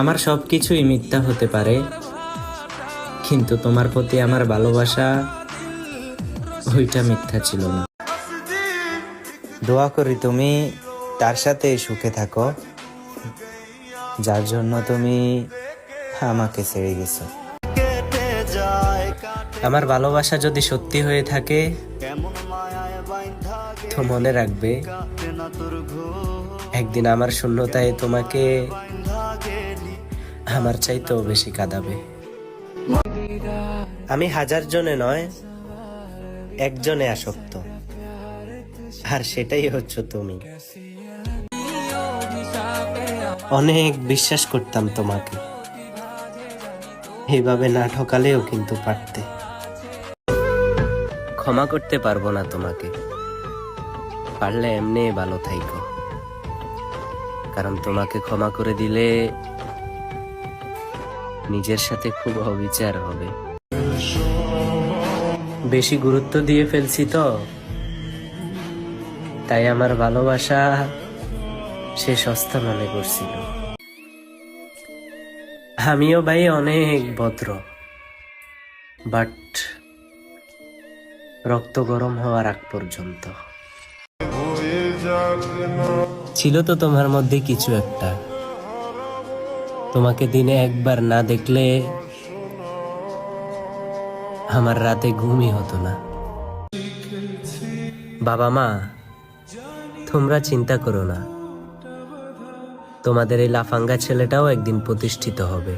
আমার সব কিছুই মিথ্যা হতে পারে, কিন্তু তোমার প্রতি আমার ভালোবাসা, ওইটা মিথ্যা ছিল না। দোয়া করি তুমি তার সাথে সুখে থাকো, যার জন্য তুমি আমাকে ছেড়ে গেছো। আমার ভালোবাসা যদি সত্যি হয়ে থাকে, তো মনে রাখবে একদিন আমার শূন্যতায় তোমাকে আমার চাইতেও বেশি কাঁদাবে। আমি হাজার জনে নয়, একজনে আসক্ত। আর সেটাই হচ্ছে তুমি। অনেক বিশ্বাস করতাম তোমাকে। এইভাবে না ঠকালেও কিন্তু পারতে। ক্ষমা করতে পারব না তোমাকে। পারলে এমনি ভালো থাইকো। কারণ তোমাকে ক্ষমা করে দিলে নিজের সাথে খুব অবিচার হবে। বেশি গুরুত্ব দিয়ে ফেলছি তো। তাই আমার ভালোবাসা সে সস্তা মনে করছিল। আমিও ভাই অনেক ভদ্র বাট রক্ত গরম হওয়ার আগ পর্যন্ত। ছিল তো তোমার মধ্যে কিছু একটা। তোমাকে দিনে একবার না দেখলে আমার রাতে ঘুমই হতো না। বাবা মা, তোমরা চিন্তা করো না। তোমাদের এই লাফাঙ্গা ছেলেটাও একদিন প্রতিষ্ঠিত হবে।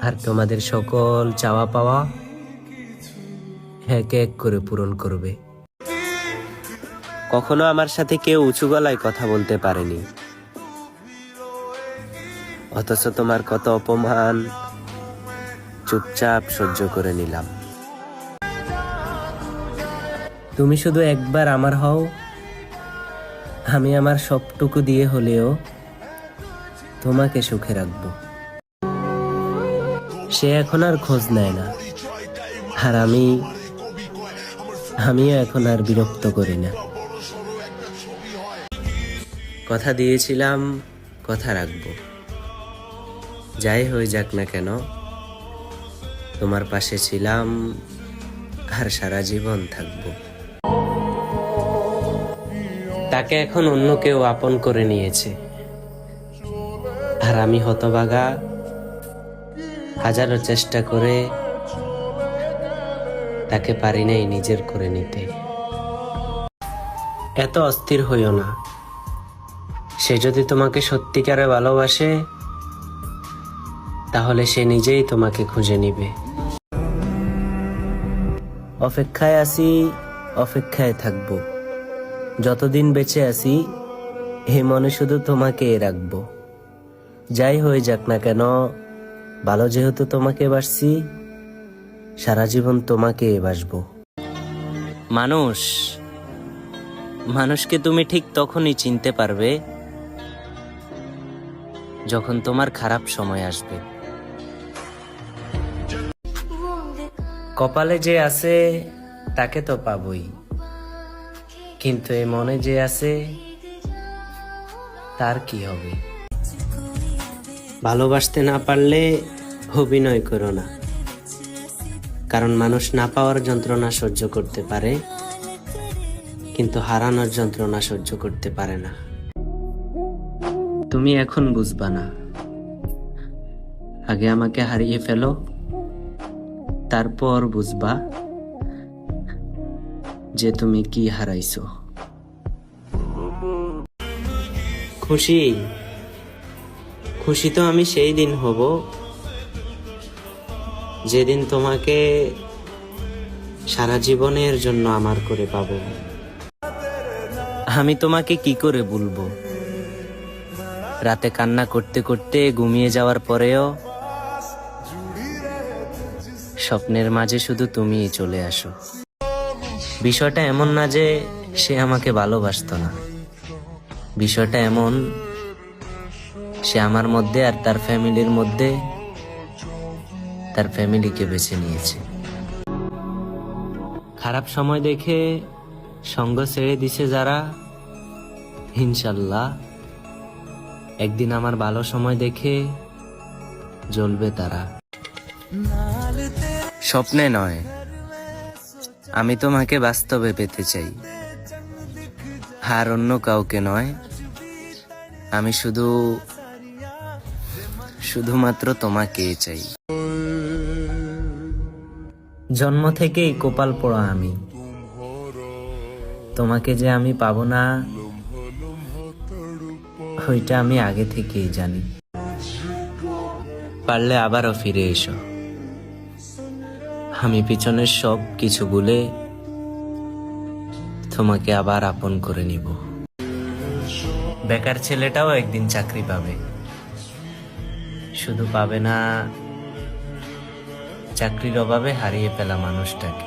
আর তোমাদের সকল চাওয়া পাওয়া এক এক করে পূরণ করবে। কখনো আমার সাথে কেউ উঁচু গলায় কথা বলতে পারেনি। অথচ তোমার কত অপমান। চুপচাপ সহ্য করে নিলাম। তুমি শুধু একবার আমার হও। আমি আমার সবটুকু দিয়ে হলেও তোমাকে সুখে রাখব। সে এখন আর খোঁজ নেয় না। আর আমি, আমিও এখন আর বিরক্ত করি না। কথা দিয়েছিলাম, কথা রাখব। যাই হয়ে যাক না কেন, তোমার পাশে ছিলাম আর সারা জীবন থাকব। তাকে এখন অন্য কেউ আপন করে নিয়েছে। আর আমি হতবাগা, হাজারো চেষ্টা করে তাকে পারি নাই নিজের করে নিতে। এত অস্থির হইও না। সে যদি তোমাকে সত্যিকারে ভালোবাসে, তাহলে সে নিজেই তোমাকে খুঁজে নিবে। অপেক্ষায় আছি, অপেক্ষায় থাকব। যতদিন বেঁচে আছি এই মনে শুধু তোমাকে রাখব। যাই হয়ে যাক না কেন, ভালো যেহেতু তোমাকে বাসছি, সারা জীবন তোমাকে বাসবো। মানুষ, মানুষকে তুমি ঠিক তখনই চিনতে পারবে যখন তোমার খারাপ সময় আসবে। কপালে যে আছে, তাকে তো পাবই। কিন্তু এই মনে যে আছে, তার কি হবে? ভালোবাসতে না পারলে অভিনয় করো না। কারণ মানুষ না পাওয়ার যন্ত্রণা সহ্য করতে পারে, কিন্তু হারানোর যন্ত্রণা সহ্য করতে পারে না। তুমি এখন বুঝবা না। আগে আমাকে হারিয়ে ফেলো তারপর বুঝবা যে তুমি কি হারাইছো। খুশি? খুশি তো আমি সেই দিন হব যেদিন তোমাকে সারা জীবনের জন্য আমার করে পাবো। আমি তোমাকে কি করে বলব? রাতে কান্না করতে করতে ঘুমিয়ে যাওয়ার পরেও স্বপ্নের মাঝে শুধু তুমিই চলে আসো। বিষয়টা এমন না যে সে আমাকে ভালোবাসতো না। বিষয়টা এমন, সে আমার মধ্যে আর তার ফ্যামিলির মধ্যে তার ফ্যামিলিকে বেছে নিয়েছে। খারাপ সময় দেখে সঙ্গ ছেড়ে দিছে যারা, ইনশাল্লাহ। একদিন আমার ভালো সময় দেখে জ্বলবে তারা। স্বপ্নে নয় আমি তোমাকে বাস্তবে পেতে চাই। আর অন্য কাউকে নয় আমি শুধু শুধুমাত্র তোমাকে চাই। জন্ম থেকেই কপাল পড়া আমি। তোমাকে যে আমি পাবো না ওইটা আমি আগে থেকেই জানি। পারলে আবারও ফিরে এসো। আমি পিছনের সব কিছু ভুলে তোমাকে আবার আপন করে নিব। বেকার ছেলেটাও একদিন চাকরি পাবে। শুধু পাবে না, চাকরির অভাবে হারিয়ে ফেলা মানুষটাকে।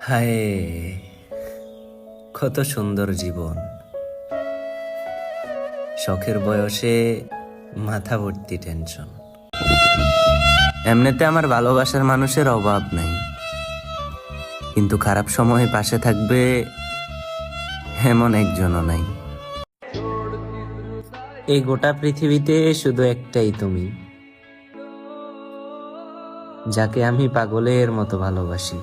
হায়, কত সুন্দর জীবন। শখের বয়সে মাথা ভর্তি টেনশন এমনিতে আমার ভালোবাসার মানুষের অভাব নাই। কিন্তু খারাপ সময়ে পাশে থাকবে এমন একজনও নাই। এই গোটা পৃথিবীতে শুধু একটাই তুমি, যাকে আমি পাগলের মতো ভালোবাসি।